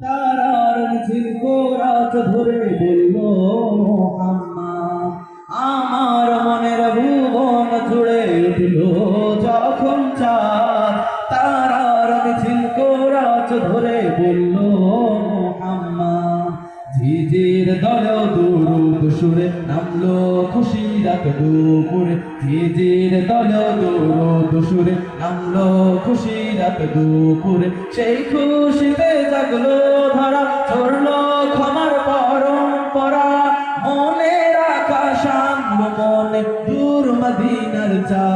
তারার মিছিল কোরাত ধরে বলল মোহাম্মদ আমার মনের ভুবন জুড়ে উঠল। যখন চাঁদ তারার মিছিল কোরাত ধরে বলল মোহাম্মদ ঝিঝির দলেও দুরুদ সুরে নামলো খুশি রাত দুপুরে ঝিঝির দলেও দুরুদ সুরে, নামলো খুশি রাত দুপুরে। সেই খুশিতে জাগলো ধরা চড়লো ক্ষমার পরম্পরা। মনে রাখা শান্ত মনে দূর মদিনার চা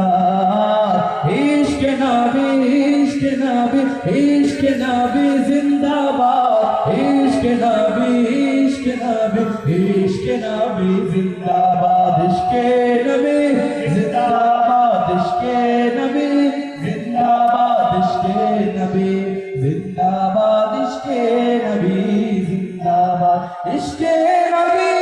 ইশকে নবী ইশকে নবী ইশকে নবী জিন্দাবাদ। ইশকে নবী ইশকে নবী ইশকে নবী জিন্দাবাদ। इश्के नबी, जिंदाबाद इश्के नबी, जिंदाबाद इश्के नबी, जिंदाबाद इश्के नबी।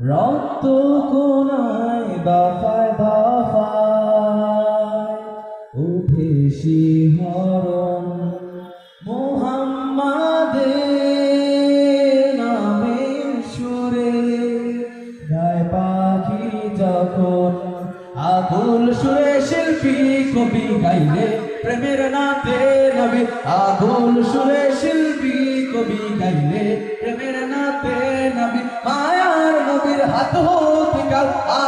রক্ত কোনায় বাফায় ভা যখন আগুন সুরে শিল্পী কবি গাইলে প্রেমের নাতে নবী। আগুন সুরে শিল্পী কবি গাইলে প্রেমের নাতে নবী। মায়ার নবীর হাত হতে কাল আবে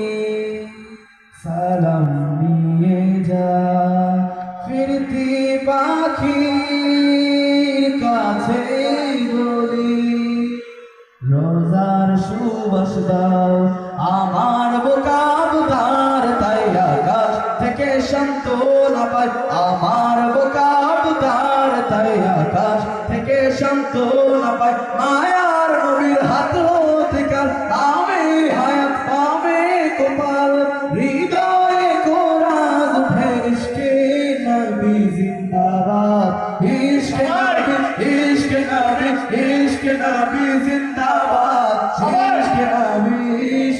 নিয়ে যা, ফিরতি পাখির কাছে বলি, রোজার সুবাস দাও, আমার বোকা বুধার তাই আকাশ থেকে সান্ত্বনা পাই। আমার বোকা বুধার তাই আকাশ থেকে সান্ত্বনা পাই। মায়ার নবীর হাত কাল আমি হায়াত পাবে কপাল, হৃদয়ে